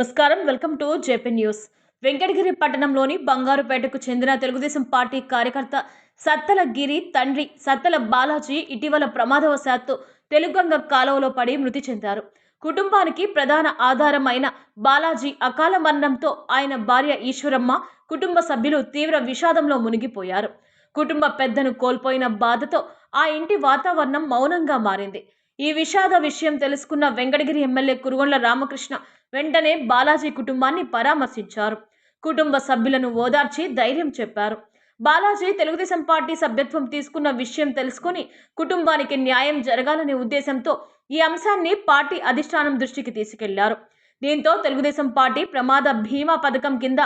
నమస్కారం. Welcome to JP news. Venkatagiri పట్టణంలోని బంగారుపేటకు చెందిన తెలుగుదేశం పార్టీ కార్యకర్త సత్తల గిరి తండ్రి సత్తల బాలాజీ ఇటీవల ప్రమాదవశాత్తు తెలుగంగ కాలువలో పడి మృతి చెందారు. కుటుంబానికి ప్రధాన ఆధారం అయిన బాలాజీ అకాల మరణంతో ఆయన భార్య ఈశ్వరమ్మ కుటుంబ సభ్యులు తీవ్ర విషాదంలో మునిగిపోయారు. కుటుంబ పెద్దను కోల్పోయిన బాధతో ఆ ఇంటి వాతావరణం మౌనంగా మారింది. ఈ విషాద విషయం తెలుసుకున్న వెంకటగిరి ఎమ్మెల్యే కురుగొండ్ల రామకృష్ణ వెంటనే బాలాజీ కుటుంబాన్ని పరామర్శించారు. కుటుంబ సభ్యులను ఓదార్చి ధైర్యం చెప్పారు. బాలాజీ తెలుగుదేశం పార్టీ సభ్యత్వం తీసుకున్న విషయం తెలుసుకుని కుటుంబానికి న్యాయం జరగాలనే ఉద్దేశంతో ఈ అంశాన్ని పార్టీ అధిష్టానం దృష్టికి తీసుకెళ్ళారు. దీంతో తెలుగుదేశం పార్టీ ప్రమాద బీమా పథకం కింద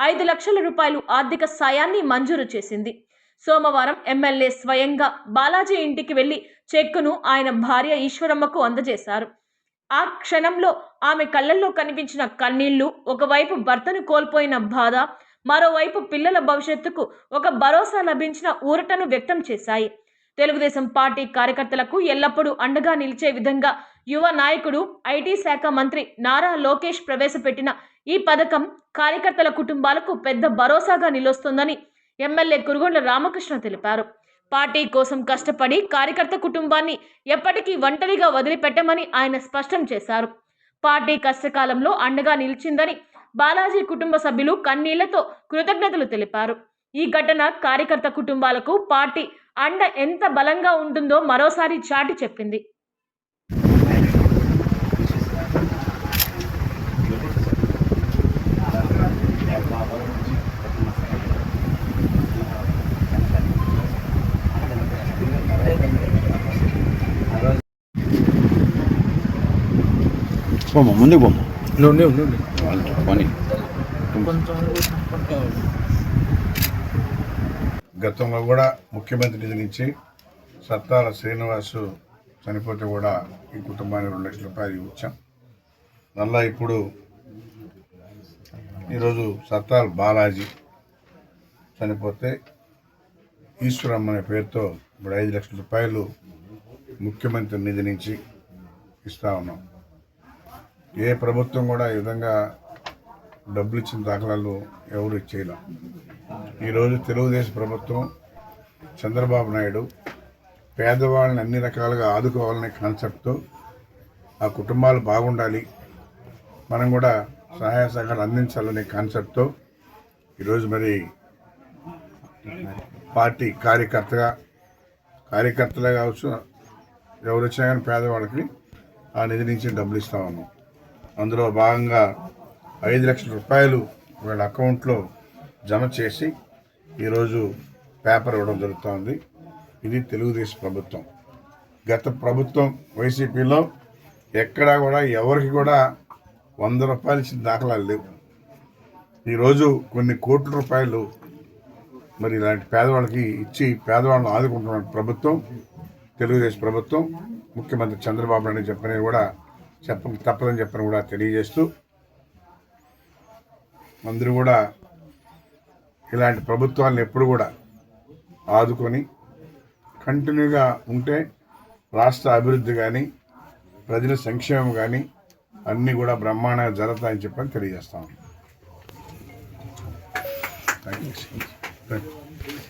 ఐదు లక్షల రూపాయలు ఆర్థిక సాయాన్ని మంజూరు చేసింది. సోమవారం ఎమ్మెల్యే స్వయంగా బాలాజీ ఇంటికి వెళ్ళి చెక్కును ఆయన భార్య ఈశ్వరమ్మకు అందజేశారు. ఆ క్షణంలో ఆమె కళ్ళల్లో కనిపించిన కన్నీళ్ళు ఒకవైపు భర్తను కోల్పోయిన బాధ మరోవైపు పిల్లల భవిష్యత్తుకు ఒక భరోసా లభించిన ఊరటను వ్యక్తం చేశాయి. తెలుగుదేశం పార్టీ కార్యకర్తలకు ఎల్లప్పుడూ అండగా నిలిచే విధంగా యువ నాయకుడు ఐటీ శాఖ మంత్రి నారా లోకేష్ ప్రవేశపెట్టిన ఈ పథకం కార్యకర్తల కుటుంబాలకు పెద్ద భరోసాగా నిలుస్తోందని ఎమ్మెల్యే కురుగొండ రామకృష్ణ తెలిపారు. పార్టీ కోసం కష్టపడి కార్యకర్త కుటుంబాన్ని ఎప్పటికీ ఒంటరిగా వదిలిపెట్టమని ఆయన స్పష్టం చేశారు. పార్టీ కష్టకాలంలో అండగా నిలిచిందని బాలాజీ కుటుంబ సభ్యులు కన్నీళ్ళతో కృతజ్ఞతలు తెలిపారు. ఈ ఘటన కార్యకర్త కుటుంబాలకు పార్టీ అండ ఎంత బలంగా ఉంటుందో మరోసారి చాటి చెప్పింది. పోమ్మ ముందుకు పోమ్మ. పోనీ. గతంలో కూడా ముఖ్యమంత్రి నిధి నుంచి సత్తాల శ్రీనివాసు చనిపోతే కూడా ఈ కుటుంబానికి రెండు లక్షల రూపాయలు ఇచ్చాం మళ్ళా ఇప్పుడు ఈరోజు సత్తాల బాలాజీ చనిపోతే ఈశ్వరమ్మ అనే పేరుతో ఇప్పుడు ఐదు లక్షల రూపాయలు ముఖ్యమంత్రి నిధి నుంచి ఇస్తా ఉన్నాం. ఏ ప్రభుత్వం కూడా ఈ విధంగా డబ్బులు ఇచ్చిన దాఖలాలు ఎవరు ఇచ్చేయలే ఈరోజు తెలుగుదేశం ప్రభుత్వం చంద్రబాబు నాయుడు పేదవాళ్ళని అన్ని రకాలుగా ఆదుకోవాలనే కాన్సెప్ట్తో ఆ కుటుంబాలు బాగుండాలి మనం కూడా సహాయ సహకారం అందించాలనే కాన్సెప్ట్తో ఈరోజు మరి పార్టీ కార్యకర్తగా కార్యకర్తలే కావచ్చు ఎవరు వచ్చినా కానీ పేదవాళ్ళకి ఆ నిధి నుంచి డబ్బులు ఇస్తా ఉన్నాం. అందులో భాగంగా ఐదు లక్షల రూపాయలు వీళ్ళ అకౌంట్లో జమ చేసి ఈరోజు పేపర్ ఇవ్వడం జరుగుతోంది. ఇది తెలుగుదేశం ప్రభుత్వం. గత ప్రభుత్వం వైసీపీలో ఎక్కడా కూడా ఎవరికి కూడా వంద రూపాయలు ఇచ్చిన దాఖలాలు లేవు. ఈరోజు కొన్ని కోట్ల రూపాయలు మరి ఇలాంటి పేదవాళ్ళకి ఇచ్చి పేదవాళ్ళని ఆదుకుంటున్న ప్రభుత్వం తెలుగుదేశం ప్రభుత్వం ముఖ్యమంత్రి చంద్రబాబు నాయుడు చెప్పినవి కూడా చెప్ప తప్పదని చెప్పని కూడా తెలియజేస్తూ అందరూ కూడా ఇలాంటి ప్రభుత్వాలను ఎప్పుడు కూడా ఆదుకొని కంటిన్యూగా ఉంటే రాష్ట్ర అభివృద్ధి కానీ ప్రజల సంక్షేమం కానీ అన్నీ కూడా బ్రహ్మాండంగా జరుగుతాయని చెప్పని తెలియజేస్తాం థ్యాంక్ యూ